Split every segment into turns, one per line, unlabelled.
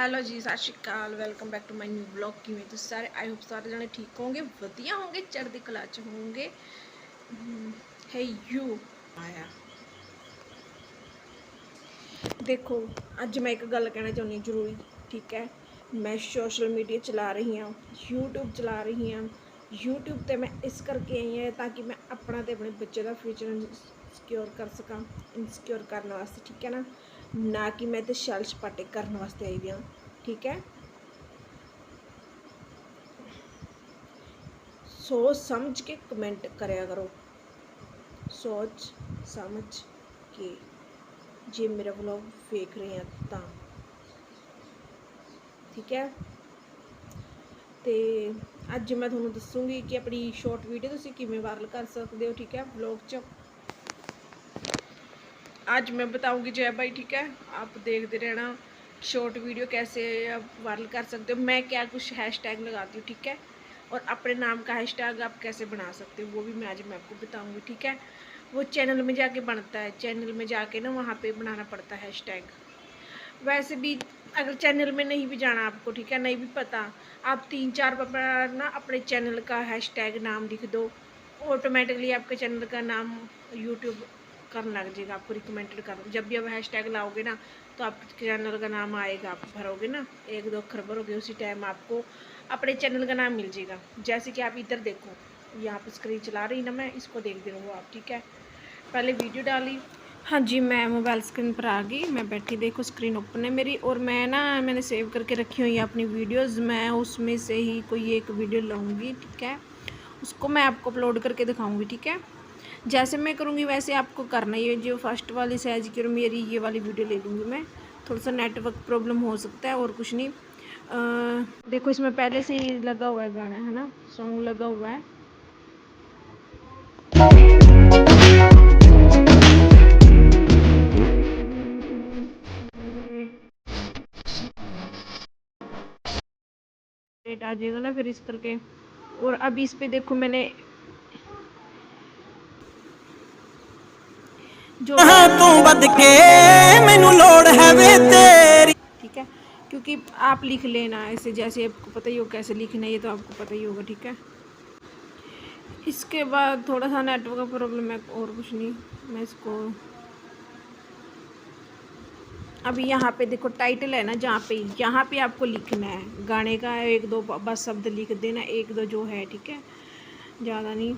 Hello ਜੀ, ਸਤਿ ਸ਼੍ਰੀ ਅਕਾਲ welcome back to my new vlog ਕਿਵੇਂ ਤੁਸੀਂ ਸਾਰੇ? ਆਈ ਹੋਪ ਸਾਰੇ ਜਣੇ ਠੀਕ ਹੋਵੋਗੇ ਵਧੀਆ ਹੋਵੋਗੇ ਚੜ੍ਹਦੀ ਕਲਾ ਚ ਹੋਵੋਗੇ ਹੈ ਯੂ ਆਇਆ। ਦੇਖੋ, ਅੱਜ ਮੈਂ ਇੱਕ ਗੱਲ ਕਹਿਣਾ ਚਾਹੁੰਦੀ ਹਾਂ ਜ਼ਰੂਰੀ, ਠੀਕ ਹੈ? ਮੈਂ ਸੋਸ਼ਲ ਮੀਡੀਆ ਚਲਾ ਰਹੀ ਹਾਂ, YouTube ਚਲਾ ਰਹੀ ਹਾਂ। YouTube ਤੇ ਮੈਂ ਇਸ ਕਰਕੇ ਆਈ ਹਾਂ ਤਾਂ ਕਿ ਮੈਂ ਆਪਣਾ ਤੇ ਆਪਣੇ ਬੱਚੇ ਦਾ ਫਿਊਚਰ ਸਿਕਿਉਰ ਕਰ ਸਕਾਂ ਇਨਸਿਕਿਉਰ ਕਰਨ ਵਾਸਤੇ, ਠੀਕ ਹੈ ਨਾ? ਨਾ ਕਿ ਮੈਂ ਤੇ ਛਲ ਛਪਾਟੇ ਕਰਨ ਵਾਸਤੇ ਆਈ ਵੀ ਹਾਂ ਠੀਕ ਹੈ? ਸੋਚ ਸਮਝ ਕੇ ਕਮੈਂਟ ਕਰਿਆ ਕਰੋ। ਸੋਚ ਸਮਝ ਕੇ ਜੇ ਮੇਰਾ ਵਲੌਗ ਵੇਖ ਰਹੇ ਆ ਤਾਂ। ਠੀਕ ਹੈ? ਤੇ ਅੱਜ ਮੈਂ ਤੁਹਾਨੂੰ ਦੱਸੂਗੀ ਕਿ ਆਪਣੀ ਸ਼ਾਰਟ ਵੀਡੀਓ ਤੁਸੀਂ ਕਿਵੇਂ ਵਾਇਰਲ ਕਰ ਸਕਦੇ ਹੋ, ਠੀਕ ਹੈ? ਵਲੌਗ 'ਚ आज मैं बताऊँगी जय भाई, ठीक है? आप देखते रहना शॉर्ट वीडियो कैसे आप वायरल कर सकते हो। मैं क्या कुछ हैशटैग लगाती हूँ, ठीक है? और अपने नाम का हैशटैग आप कैसे बना सकते हो, वो भी मैं आज मैं आपको बताऊँगी, ठीक है? वो चैनल में जाके बनता है। चैनल में जाके ना वहाँ पे बनाना पड़ता है हैशटैग वैसे भी अगर चैनल में नहीं भी जाना आपको, ठीक है? नहीं भी पता, आप तीन चार बार ना अपने चैनल का हैशटैग नाम लिख दो। ऑटोमेटिकली आपके चैनल का नाम यूट्यूब करने लग जाएगा, आपको रिकमेंडेड कर जब भी आप हैशटैग लाओगे ना तो आपके चैनल का नाम आएगा, आप भरोगे ना, एक दो अक्षर भरोगे, उसी टाइम आपको अपने चैनल का नाम मिल जाएगा। जैसे कि आप इधर देखो, यहाँ पर स्क्रीन चला रही ना मैं, इसको देखते रहो आप, ठीक है? पहले वीडियो डाली। हाँ जी, मैं मोबाइल स्क्रीन पर आ गई, मैं बैठी, देखो स्क्रीन ओपन है मेरी, और मैं ना, मैंने सेव करके रखी हुई है अपनी वीडियोस मैं उसमें से ही कोई एक वीडियो लाऊँगी, ठीक है? उसको मैं आपको अपलोड करके दिखाऊँगी, ठीक है? जैसे मैं करूँगी वैसे आपको करना ही है। जो फ़र्स्ट वाली सहज की और मेरी ये वाली वीडियो ले लूँगी मैं। थोड़ा सा नेटवर्क प्रॉब्लम हो सकता है और कुछ नहीं। अ, देखो इसमें पहले से ही लगा हुआ है गाना है ना? सॉन्ग लगा हुआ है। आ जाएगा ना फिर इस करके। और अभी इस पे देखो मैंने
ਹਾਂ ਤੂੰ ਵੱਧ ਕੇ ਮੈਨੂੰ ਲੋੜ ਹੈ ਵੇ ਤੇਰੀ
ठीक है क्योंकि आप लिख लेना ऐसे जैसे आपको पता ही हो कैसे लिखना है ये तो आपको पता ही होगा ठीक है इसके बाद थोड़ा सा नेटवर्क का प्रॉब्लम है और कुछ नहीं मैं इसको अभी यहाँ पे देखो टाइटल है ना जहाँ पे यहाँ पे आपको लिखना है गाने का एक दो बस शब्द लिख देना एक दो जो है ठीक है ज़्यादा नहीं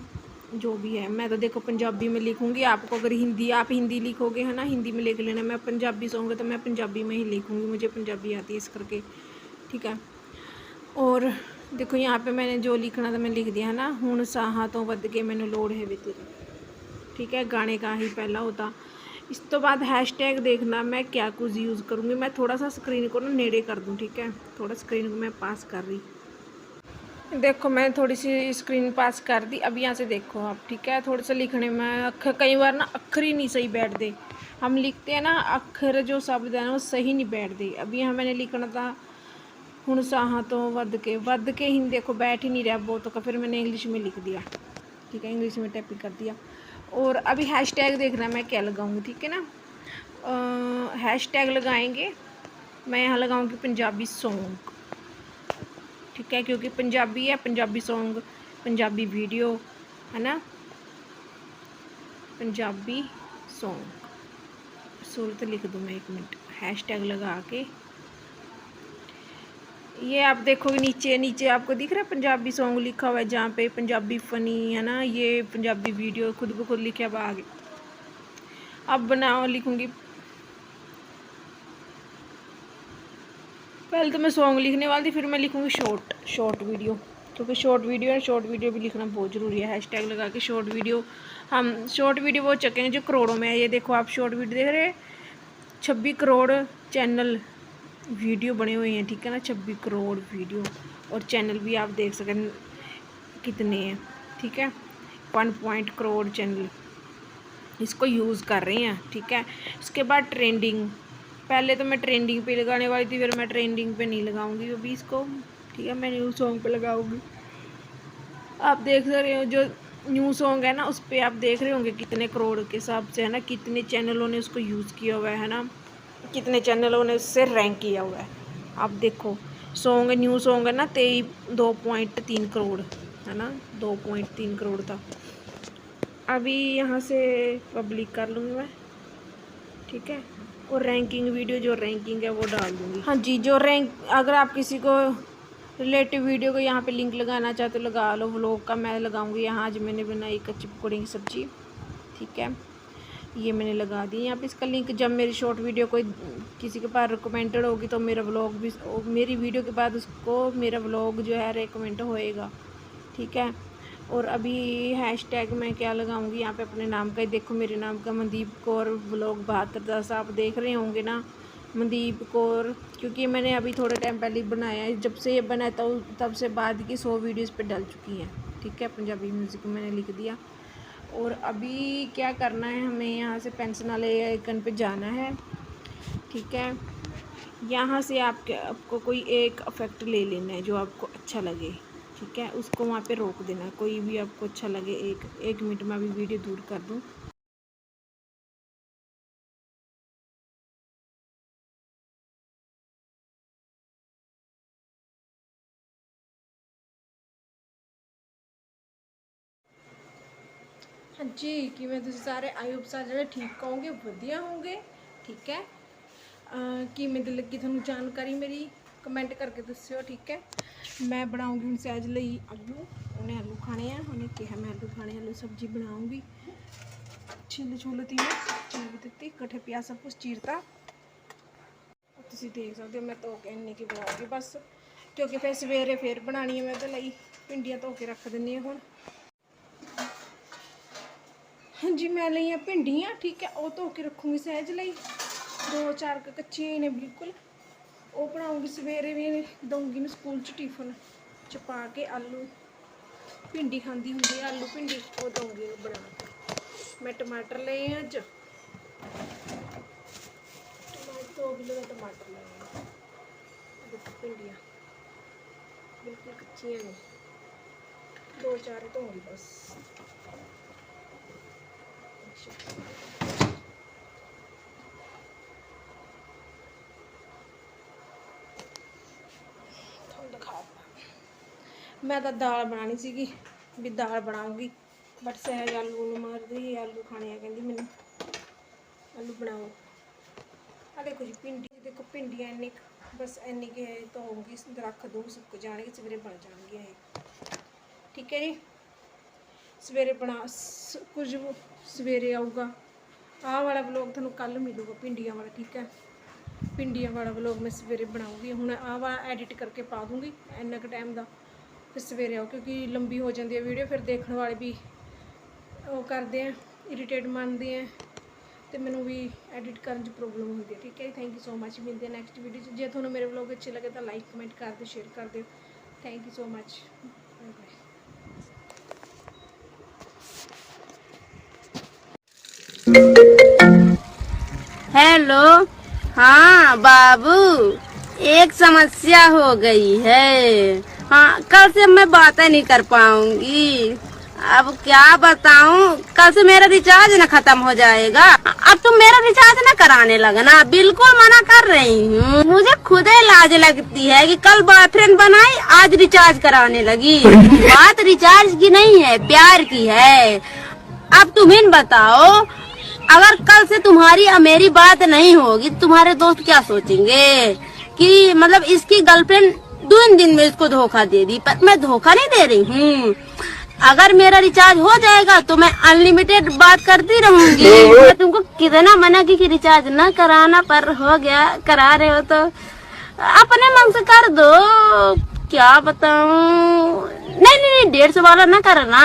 जो भी है, मैं तो देखो पंजाबी में लिखूँगी, आपको अगर हिंदी, आप हिंदी लिखोगे, है ना, हिंदी में लिख लेना, मैं पंजाबी सोंगे तो मैं पंजाबी में ही लिखूँगी, मुझे पंजाबी आती है इस करके, ठीक है? और देखो यहाँ पे मैंने जो लिखना था, मैं लिख दिया, है ना हूँ साह तो बद के मैंने लोड है भी ठीक है, गाने का ही पहला होता। इस तो बाद हैशटैग देखना, मैं क्या कुछ यूज़ करूँगी, मैं थोड़ा सा स्क्रीन को ना नेड़े कर दूँ, ठीक है? थोड़ा स्क्रीन को मैं पास कर रही देखो, मैं थोड़ी सी स्क्रीन पास कर दी। अब यहाँ से देखो आप, ठीक है? थोड़ा सा लिखने में अखर कई बार ना अक्षर ही नहीं सही बैठ दे। हम लिखते हैं ना अक्षर जो शब्द है ना, वो सही नहीं बैठ दे। अभी यहाँ मैंने लिखना था हूँ साह तो वध के वध के ही देखो बैठ ही नहीं रहा बहुत का फिर मैंने इंग्लिश में लिख दिया, ठीक है? इंग्लिश में टैपिंग कर दिया। और अभी हैश टैग देख रहा मैं क्या लगाऊँगी ठीक है ना? हैश टैग लगाएँगे। मैं यहाँ लगाऊँगी पंजाबी सॉन्ग ठीक है, क्योंकि पंजाबी है, पंजाबी सॉन्ग पंजाबी वीडियो है ना? पंजाबी सॉन्ग सूरत लिख दूँ मैं एक मिनट। हैश टैग लगा के। ये आप देखोगे नीचे नीचे आपको दिख रहा है पंजाबी सॉन्ग लिखा हुआ है, जहाँ पे पंजाबी फ़नी है ना? ये पंजाबी वीडियो खुद ब खुद लिखे हुआ आगे। अब बनाओ, लिखूँगी। पहले तो मैं सॉन्ग लिखने वाली थी, फिर मैं लिखूँगी शॉर्ट शॉर्ट वीडियो क्योंकि शॉर्ट वीडियो है शॉर्ट वीडियो भी लिखना बहुत ज़रूरी है. हैशटैग लगा के शॉर्ट वीडियो हम शॉर्ट वीडियो वो चकेंगे जो करोड़ों में है. ये देखो, आप शॉर्ट वीडियो देख रहे छब्बीस करोड़ चैनल वीडियो बने हुए हैं, ठीक है ना? छब्बीस करोड़ वीडियो और चैनल भी आप देख सकें कितने हैं, ठीक है? वन पॉइंट करोड़ चैनल इसको यूज़ कर रहे हैं, ठीक है? उसके बाद ट्रेंडिंग पहले तो मैं ट्रेंडिंग पे लगाने वाली थी, फिर मैं ट्रेंडिंग पे नहीं लगाऊँगी अभी इसको। ठीक है, मैं न्यू सॉन्ग पे लगाऊँगी। आप देख रहे हो, जो न्यू सॉन्ग है ना, उस पर आप देख रहे होंगे कितने करोड़ के हिसाब से है ना, कितने चैनलों ने उसको यूज़ किया हुआ है ना? कितने चैनलों ने उससे रैंक किया हुआ है। आप देखो सॉन्ग न्यू सॉन्ग है ना, तेई, दो पॉइंट तीन करोड़ है ना? दो पॉइंट तीन करोड़ था। अभी यहाँ से पब्लिक कर लूँगी मैं। ठीक है? और रैंकिंग वीडियो जो रैंकिंग है वो डाल दूँगी। हाँ जी, जो रैंक अगर आप किसी को रिलेटिव वीडियो को यहाँ पे लिंक लगाना चाहते हो, लगा लो व्लॉग का मैं लगाऊँगी। यहाँ आज मैंने बनाई कच्ची पकौड़े की सब्ज़ी। ठीक है? ये मैंने लगा दी। यहाँ पे इसका लिंक जब मेरी शॉर्ट वीडियो कोई किसी के पास रिकमेंडेड होगी तो मेरा व्लॉग भी, मेरी वीडियो के बाद उसको मेरा व्लॉग जो है रिकमेंड होएगा। ठीक है? और अभी हैश टैग मैं क्या लगाऊँगी, यहाँ पे अपने नाम का ही देखो, मेरे नाम का मनदीप कौर ब्लॉग बहत्तर दस आप देख रहे होंगे ना, मनदीप कौर। क्योंकि मैंने अभी थोड़े टाइम पहले बनाया है, जब से ये बना था, तब से बाद की सौ वीडियोस पे डल चुकी हैं, ठीक है? पंजाबी म्यूज़िक मैंने लिख दिया। और अभी क्या करना है, हमें यहाँ से पेंशन वाले आइकन पे जाना है, ठीक है? यहाँ से आपके, आपको कोई एक अफेक्ट ले लेना है, जो आपको अच्छा लगे। ठीक है उसको वहाँ पे रोक देना कोई भी आपको अच्छा लगे एक एक मिनट में अभी वीडियो दूर कर दूँ ਹਾਂਜੀ ਕਿਵੇਂ ਤੁਸੀਂ ਸਾਰੇ ਆਈ ਹੋਪ ਸਾਰੇ ਜਿਹੜੇ ਠੀਕ ਹੋਵੋਗੇ ਵਧੀਆ ਹੋਵੋਗੇ ਠੀਕ ਹੈ ਅਹ ਕਿਵੇਂ ਦੀ ਲੱਗੀ ਤੁਹਾਨੂੰ ਜਾਣਕਾਰੀ ਮੇਰੀ ਕਮੈਂਟ ਕਰਕੇ ਦੱਸਿਓ ਠੀਕ ਹੈ ਮੈਂ ਬਣਾਉਂਗੀ ਹੁਣ ਸਹਿਜ ਲਈ ਆਲੂ ਉਹਨੇ ਆਲੂ ਖਾਣੇ ਆ ਉਹਨੇ ਕਿਹਾ ਮੈਂ ਆਲੂ ਖਾਣੇ ਆਲੂ ਸਬਜ਼ੀ ਬਣਾਉਂਗੀ ਛਿੱਲ ਛੁੱਲ ਤੀ ਮੈਂ ਚੀਰ ਦਿੱਤੀ ਇਕੱਠੇ ਪਿਆ ਸਭ ਕੁਝ ਚੀਰਤਾ ਤੁਸੀਂ ਦੇਖ ਸਕਦੇ ਹੋ ਮੈਂ ਧੋ ਕੇ ਇੰਨੀ ਕੀ ਬਣਾਉਂਗੀ ਬਸ ਕਿਉਂਕਿ ਫਿਰ ਸਵੇਰੇ ਫੇਰ ਬਣਾਣੀ ਹੈ ਮੈਂ ਉਹਦੇ ਲਈ ਭਿੰਡੀਆਂ ਧੋ ਕੇ ਰੱਖ ਦਿੰਨੀ ਹਾਂ ਹੁਣ ਹਾਂਜੀ ਮੈਂ ਲਈਆਂ ਭਿੰਡੀਆਂ ਠੀਕ ਹੈ ਉਹ ਧੋ ਕੇ ਰੱਖੂੰਗੀ ਸਹਿਜ ਲਈ ਦੋ ਚਾਰ ਕੁ ਕੱਚੀਆਂ ਹੀ ਨੇ ਬਿਲਕੁਲ ਉਹ ਬਣਾਉਂਗੀ ਸਵੇਰੇ ਵੀ ਦਊਂਗੀ ਨੂੰ ਸਕੂਲ ਚ ਟਿਫਨ ਚ ਪਾ ਕੇ ਆਲੂ, ਭਿੰਡੀ ਖਾਂਦੀ ਹੁੰਦੀ ਹੈ ਆਲੂ ਭਿੰਡੀ ਉਹ ਦਊਂਗੀ ਉਹਨੂੰ ਬਣਾ ਕੇ ਮੈਂ ਟਮਾਟਰ ਲਏ ਅੱਜ। ਟਮਾਟਰ ਦੋ ਕਿਲੋ ਦਾ ਟਮਾਟਰ ਲਏ ਦੇਖੋ ਭਿੰਡੀਆਂ, ਬਿਲਕੁਲ ਕੱਚੀਆਂ ਨੇ। ਦੋ ਚਾਰ ਧੋਂਗੀ ਬਸ। ਤੁਹਾਨੂੰ ਦਿਖਾ ਦਿਆਂ। ਮੈਂ ਤਾਂ ਦਾਲ ਬਣਾਣੀ ਸੀਗੀ ਵੀ ਦਾਲ ਬਣਾਉਂਗੀ ਬਟ ਸਹਿਜ ਆਲੂ ਨੂੰ ਮਾਰਦੀ ਆਲੂ ਖਾਣੇ ਆ ਕਹਿੰਦੀ ਮੈਨੂੰ। ਆਲੂ ਬਣਾਓ। ਆ ਦੇਖੋ ਜੀ ਭਿੰਡੀ ਦੇਖੋ ਭਿੰਡੀਆਂ ਇੰਨੀ ਕੁ, ਬਸ ਇੰਨੀ ਕਿ ਧੋਉਂਗੀ ਰੱਖ ਦੂੰ ਸੁੱਕ ਜਾਣਗੇ ਸਵੇਰੇ ਬਣ ਜਾਣਗੀਆਂ ਇਹ। ਠੀਕ ਹੈ ਜੀ? ਸਵੇਰੇ ਬਣਾ ਕੁਝ ਸਵੇਰੇ ਆਊਗਾ। ਆਹ ਵਾਲਾ ਵਲੋਗ ਤੁਹਾਨੂੰ ਕੱਲ ਮਿਲੂਗਾ ਭਿੰਡੀਆਂ ਵਾਲਾ ਠੀਕ ਹੈ? ਭਿੰਡੀਆਂ ਵਾਲਾ ਵਲੋਗ ਮੈਂ ਸਵੇਰੇ ਬਣਾਉਂਗੀ ਹੁਣ ਆਹ ਵਾਲਾ ਐਡਿਟ ਕਰਕੇ ਪਾ ਦੂੰਗੀ ਇੰਨਾ ਕੁ ਟਾਈਮ ਦਾ। ਫਿਰ ਸਵੇਰੇ ਆਓ ਕਿਉਂਕਿ ਲੰਬੀ ਹੋ ਜਾਂਦੀ ਹੈ ਵੀਡੀਓ ਫਿਰ ਦੇਖਣ ਵਾਲੇ ਵੀ ਉਹ ਕਰਦੇ ਆ ਇਰੀਟੇਟ ਮੰਨਦੇ ਆ ਤੇ ਮੈਨੂੰ ਵੀ ਐਡਿਟ ਕਰਨ 'ਚ ਪ੍ਰੋਬਲਮ ਹੁੰਦੀ ਹੈ ਠੀਕ ਹੈ ਥੈਂਕ ਯੂ ਸੋ ਮੱਚ ਮਿਲਦੇ ਹਾਂ ਨੈਕਸਟ ਵੀਡੀਓ 'ਚ ਜੇ ਤੁਹਾਨੂੰ ਮੇਰੇ ਵਲੋਗ ਅੱਛੇ ਲੱਗੇ ਤਾਂ ਲਾਈਕ ਕਮੈਂਟ ਕਰ ਦਿਓ ਸ਼ੇਅਰ ਕਰ ਦਿਓ thank you so much bye bye
hello हाँ बाबू एक समस्या हो गई है हाँ कल से मैं बातें नहीं कर पाऊँगी। अब क्या बताऊँ? कल से मेरा रिचार्ज ना खत्म हो जाएगा। अब तुम मेरा रिचार्ज ना कराने लगना। बिल्कुल मना कर रही हूँ। मुझे खुद ही लाज लगती है कि कल बॉयफ्रेंड बनाई, आज रिचार्ज कराने लगी। बात रिचार्ज की नहीं है, प्यार की है। अब तुम इन बताओ, अगर कल से तुम्हारी और मेरी बात नहीं होगी, तुम्हारे दोस्त क्या सोचेंगे? कि मतलब इसकी गर्लफ्रेंड दो दिन में इसको धोखा दे दी पर मैं धोखा नहीं दे रही हूँ। अगर मेरा रिचार्ज हो जाएगा तो मैं अनलिमिटेड बात करती रहूँगी। मैं तुमको कितना मना की कि रिचार्ज न कराना पर हो गया करा रहे हो तो। अपने मन से कर दो क्या बताऊँ? नहीं नहीं नहीं डेढ़ सौ वाला ना करना।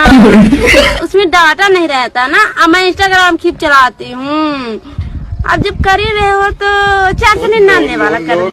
उसमें डाटा नहीं रहता ना। अब मैं इंस्टाग्राम खींच चलाती हूँ। अब जब कर ही रहे हो तो चार सौ निन्यानवे वाला कर।